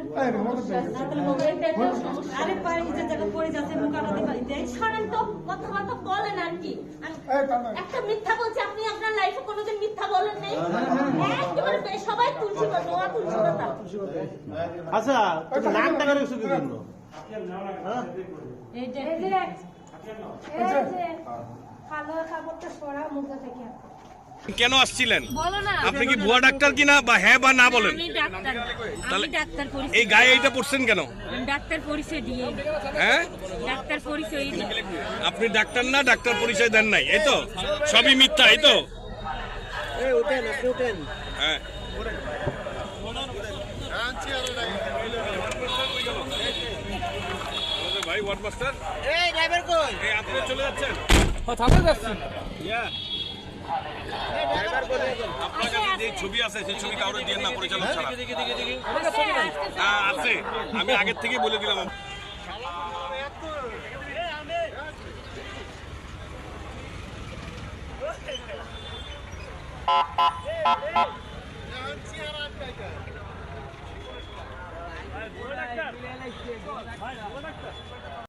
যে আরে পায়ে নিচে জায়গা পড়ে যাচ্ছে মুখ আটাতে সরেন তো কথাবার্তা বলেন আর কি। আর এই দাঁড়া একটা মিথ্যা বলছি আপনি আপনার লাইফে কোনোদিন মিথ্যা বলেন নাই। একেবারে সবাই তুলসী কথা নোয়া তুলসী কথা আচ্ছা কি জন্য এইটা এই যে এই যে কালো কাপড়টা সরা মুখে থেকে কেন আসছিলেন? আপনি কি ভুয়া ডাক্তার কিনা বা হ্যাঁ বা না বলেন? আমি ডাক্তার। আমি তাহলে- এই গায়ে এইটা পড়ছেন কেন? ডাক্তার পরিচয় দিয়ে। হ্যাঁ? ডাক্তার পরিচয় আপনি ডাক্তার না ডাক্তার পরিচয় দেন নাই এই তো? সবই মিথ্যা এই তো? হ্যাঁ ভাই ওয়ার্ড মাস্টার এই ড্রাইভার কই? এই আপনি চলে যাচ্ছেন। ইয়া আপনার কাছে যে ছবি আছে সেই ছবি কাউরে দিয়ে না পরিচালক ছাড়া। হ্যাঁ, আছে। আমি আগের থেকে বলে দিলাম। ও